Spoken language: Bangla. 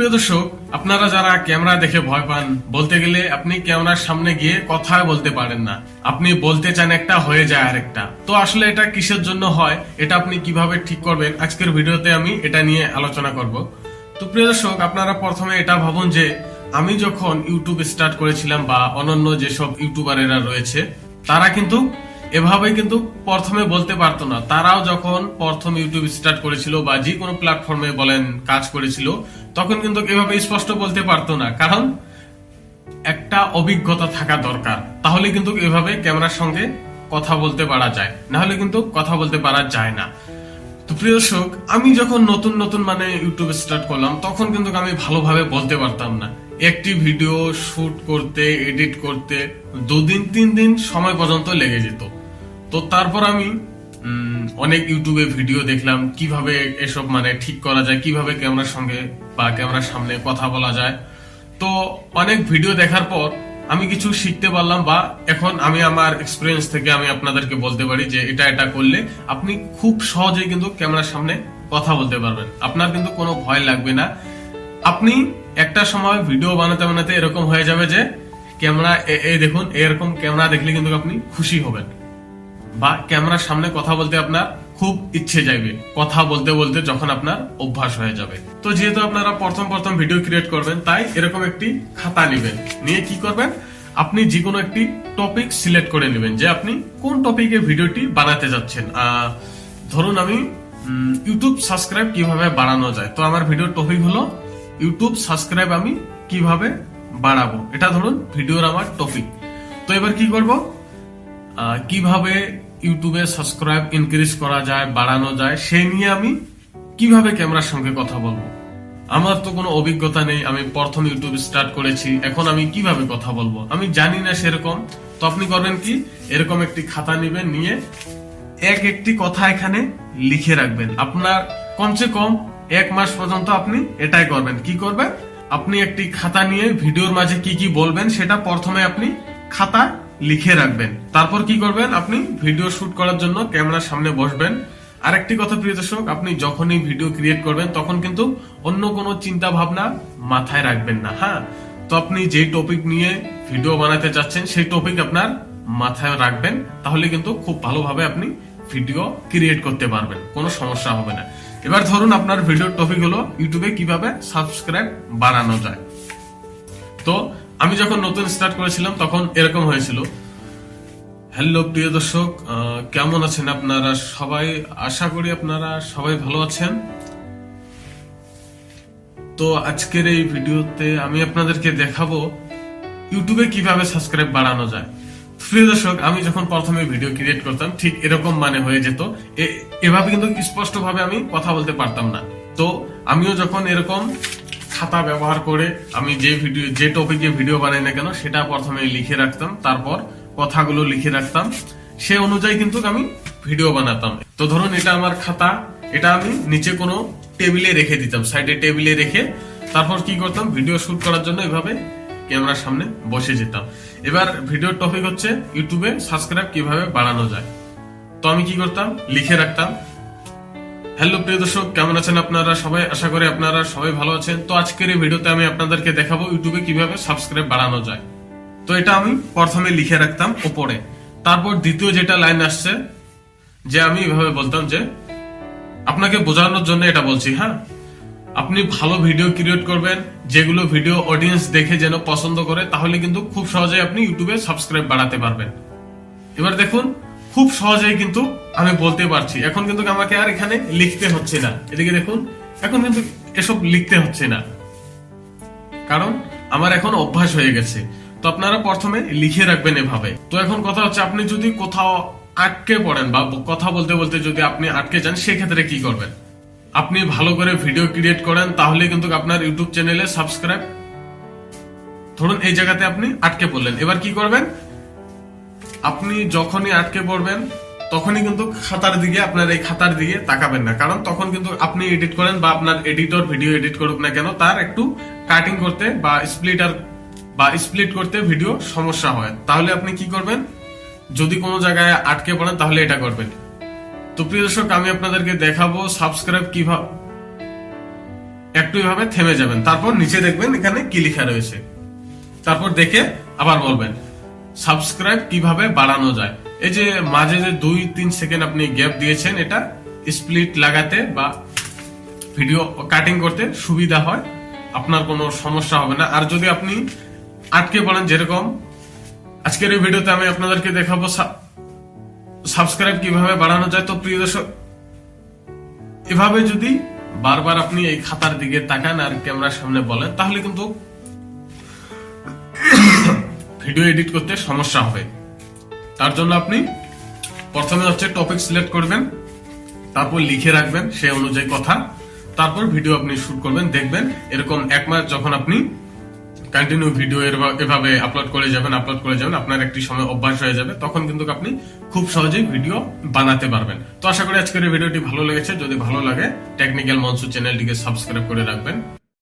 প্রিয় দর্শক, আপনারা যারা ক্যামেরা দেখে ভয় পান, বলতে গেলে আপনি ক্যামেরার সামনে গিয়ে কথা বলতে পারেন না। আপনি বলতে চান একটা, হয়ে যায় আরেকটা। তো আসলে এটা কিসের জন্য হয়, এটা আপনি কীভাবে ঠিক করবেন, আজকের ভিডিওতে আমি এটা নিয়ে আলোচনা করব। তো প্রিয় দর্শক, আপনারা প্রথমে এটা ভাবুন যে, আমি যখন ইউটিউব স্টার্ট করেছিলাম বা অন্যান্য যেসব ইউটিউবারেরা রয়েছে, তারা কিন্তু এভাবে কিন্তু প্রথমে বলতে পারতো না। তারাও যখন প্রথম ইউটিউব স্টার্ট করেছিল বা যে কোনো প্ল্যাটফর্মে বলেন কাজ করেছিল, তখন কিন্তু এভাবে স্পষ্ট বলতে পারতো না। কারণ একটা অভিজ্ঞতা থাকা দরকার। তাহলে কিন্তু এভাবে ক্যামেরার সঙ্গে কথা বলতে পারা যায়। না হলে কিন্তু কথা বলতে পারা যায় না। তো প্রিয় আমি যখন নতুন নতুন মানে ইউটিউব স্টার্ট করলাম, তখন কিন্তু আমি ভালোভাবে বলতে পারতাম না। একটি ভিডিও শুট করতে এডিট করতে, দুদিন, তিন দিন সময় পর্যন্ত লেগে যেত। তো তারপর আমি অনেক ইউটিউবে ভিডিও দেখলাম কীভাবে এসব মানে ঠিক করা যায়, কীভাবে ক্যামেরার সঙ্গে বা ক্যামেরার সামনে কথা বলা যায়। তো অনেক ভিডিও দেখার পর আমি কিছু শিখতে পারলাম বা এখন আমি আমার এক্সপিরিয়েন্স থেকে আমি আপনাদেরকে বলতে পারি যে এটা এটা করলে আপনি খুব সহজেই কিন্তু ক্যামেরার সামনে কথা বলতে পারবেন। আপনার কিন্তু কোনো ভয় লাগবে না। আপনি একটা সময় ভিডিও বানাতে বানাতে এরকম হয়ে যাবে যে ক্যামেরা এই দেখুন, এরকম ক্যামেরা দেখলে কিন্তু আপনি খুশি হবেন। বা ক্যামেরার সামনে কথা বলতে আপনার খুব ইচ্ছে যাইবে। কথা বলতে বলতে যখন আপনার অভ্যাস হয়ে যাবে। তো যেহেতু আপনারা প্রথম প্রথম ভিডিও ক্রিয়েট করবেন, তাই এরকম একটি খাতা নেবেন। নিয়ে কি করবেন? আপনি যে কোনো একটি টপিক সিলেক্ট করে নেবেন যে আপনি কোন টপিকে ভিডিওটি বানাতে যাচ্ছেন। ধরুন আমি ইউটিউব সাবস্ক্রাইব কীভাবে বাড়ানো যায়? তো আমার ভিডিওর টপিক হলো ইউটিউব সাবস্ক্রাইব আমি কীভাবে বাড়াবো? এটা ধরুন, ভিডিওর আমার টপিক তো এবার কি করব? কীভাবে ইউটিউবে সাবস্ক্রাইব ইনক্রিজ করা যায়, বাড়ানো যায় সেই নিয়ে আমি কীভাবে ক্যামেরার সঙ্গে কথা বলব? আমার তো কোনো অভিজ্ঞতা নেই, আমি প্রথম ইউটিউব স্টার্ট করেছি, এখন আমি কীভাবে কথা বলব? আমি জানি না সেরকম। তো আপনি করবেন কি? এরকম একটি খাতা নেবেন, নিয়ে এক একটি কথা এখানে লিখে রাখবেন। আপনার কমসে কম এক মাস পর্যন্ত আপনি এটাই করবেন। কি করবেন? আপনি একটি খাতা নিয়ে ভিডিওর মাঝে কি কি বলবেন, সেটা প্রথমে আপনি খাতা লিখে রাখবেন। তারপর কি করবেন আপনি? ভিডিও শুট করার জন্য ক্যামেরার সামনে বসবেন। আরেকটি কথা প্রিয় দর্শক, আপনি যখনই ভিডিও ক্রিয়েট করবেন, তখন কিন্তু অন্য কোনো চিন্তা ভাবনা মাথায় রাখবেন না হ্যাঁ? তো আপনি যে টপিক নিয়ে ভিডিও বানাতে চাচ্ছেন সেই টপিক আপনার মাথায় রাখবেন। তাহলে কিন্তু খুব ভালোভাবে আপনি ভিডিও ক্রিয়েট করতে পারবেন, কোনো সমস্যা হবে না। এবার ধরুন আপনার ভিডিওর টপিক হলো, ইউটিউবে কীভাবে সাবস্ক্রাইব বাড়ানো যায়। তো আমি যখন নতুন স্টার্ট করেছিলাম, তখন এরকম হয়েছিল। হ্যালো প্রিয় দর্শক কেমন আছেন আপনারা? সবাই, আশা করি আপনারা সবাই ভালো আছেন। তো আজকের এই ভিডিওতে আমি আপনাদেরকে দেখাবো ইউটিউবে কীভাবে সাবস্ক্রাইব বাড়ানো যায়। প্রিয় দর্শক, আমি যখন প্রথমে ভিডিও ক্রিয়েট করতাম, ঠিক এরকম মানে হয়ে যেত। এভাবে কিন্তু স্পষ্ট ভাবে আমি কথা বলতে পারতাম না। তো আমিও যখন এরকম খাতা ব্যবহার করে আমি যে ভিডিও, যে টপিকে ভিডিও বানাই না কেন, সেটা প্রথমে লিখে রাখতাম, তারপর কথাগুলো লিখে রাখতাম। সে অনুযায়ী কিন্তু আমি ভিডিও বানাতাম। তো ধরুন, এটা আমার খাতা, এটা আমি নিচে কোনো টেবিলে রেখে দিতাম সাইডে টেবিলে রেখে, তারপর কি করতাম ভিডিও শুট করার জন্য এভাবে ক্যামেরার সামনে বসে যেতাম। এবার ভিডিওর টপিক হচ্ছে ইউটিউবে সাবস্ক্রাইব কীভাবে বাড়ানো যায়। তো আমি কি করতাম, লিখে রাখতাম হ্যালো, প্রিয় দর্শক, কেমন আছেন আপনারা? সবাই আশা করি আপনারা সবাই ভালো আছেন। তো আজকের এই ভিডিওতে আমি আপনাদেরকে দেখাবো ইউটিউবে কীভাবে সাবস্ক্রাইব বাড়ানো যায়। তো এটা আমি প্রথমে লিখে রাখতাম ওপরে। তারপর দ্বিতীয় যেটা লাইন আসছে, যে আমি এভাবে বলতাম যে, আপনাকে বোঝানোর জন্য এটা বলছি হ্যাঁ? আপনি ভালো ভিডিও ক্রিয়েট করবেন, যেগুলো ভিডিও অডিয়েন্স দেখে যেন পছন্দ করে, তাহলে কিন্তু খুব সহজেই আপনি ইউটিউবে সাবস্ক্রাইব বাড়াতে পারবেন। এবার দেখুন খুব সহজেই কিন্তু আমি বলতে পারছি। এখন কিন্তু আমাকে আর এখানে লিখতে হচ্ছে না। এদিকে দেখুন, এখন কিন্তু এসব লিখতে হচ্ছে না। কারণ আমার এখন অভ্যাস হয়ে গেছে। তো আপনারা প্রথমে লিখে রাখবেন এভাবে। তো এখন কথা হচ্ছে, আপনি যদি কোথাও আটকে পড়েন বা কথা বলতে বলতে যদি আপনি আটকে যান, সেক্ষেত্রে কি করবেন? আপনি ভালো করে ভিডিও ক্রিয়েট করেন, তাহলে কিন্তু আপনার ইউটিউব চ্যানেলে সাবস্ক্রাইব। ধরুন, এই জায়গাতে আপনি আটকে পড়লেন। এবার কি করবেন? আপনি যখনই আটকে পড়বেন, তখনই কিন্তু খাতার দিকে আপনার এই খাতার দিকে তাকাবেন না। কারণ তখন কিন্তু আপনি এডিট করেন বা আপনার এডিটর ভিডিও এডিট করুক না কেন, তার একটু কাটিং করতে বা স্প্লিটার বা স্প্লিট করতে ভিডিও সমস্যা হয়। তাহলে আপনি কি করবেন? যদি কোনো জায়গায় আটকে পড়েন, তাহলে এটা করবেন। তো প্রিয় দর্শক, আমি আপনাদেরকে দেখাবো সাবস্ক্রাইব কীভাবে একটু এভাবে থেমে যাবেন। তারপর নিচে দেখবেন এখানে কি লেখা রয়েছে। তারপর দেখে আবার বলবেন। সাবস্ক্রাইব কীভাবে বাড়ানো যায়? এই যে মাঝে যে দুই, তিন সেকেন্ড আপনি গ্যাপ দিয়েছেন, এটা স্প্লিট লাগাতে বা ভিডিও কাটিং করতে সুবিধা হয়। আপনার কোনো সমস্যা হবে না। আর যদি আপনি আটকে পড়েন যেরকম, আজকের এই ভিডিওতে আমি আপনাদেরকে দেখাবো সাবস্ক্রাইব কীভাবে বাড়ানো যায়। তো প্রিয় দর্শক, এভাবে যদি বারবার আপনি এই খাতার দিকে তাকান আর ক্যামেরার সামনে বলেন, তাহলে কিন্তু ভিডিও এডিট করতে সমস্যা হবে। তার জন্য আপনি প্রথমে হচ্ছে টপিক সিলেক্ট করবেন, তারপর লিখে রাখবেন সে অনুযায়ী কথা, তারপর ভিডিও আপনি শুট করবেন, দেখবেন এরকম এক মাস যখন আপনি কন্টিনিউ ভিডিও এভাবে আপলোড করে যাবেন আপলোড করে যাবেন, আপনার একটি সময় অভ্যাস হয়ে যাবে, তখন কিন্তু আপনি খুব সহজেই ভিডিও বানাতে পারবেন। তো আশা করি আজকের ভিডিওটি ভালো লেগেছে। যদি ভালো লাগে টেকনিক্যাল মনসু চ্যানেলটিকে সাবস্ক্রাইব করে রাখবেন।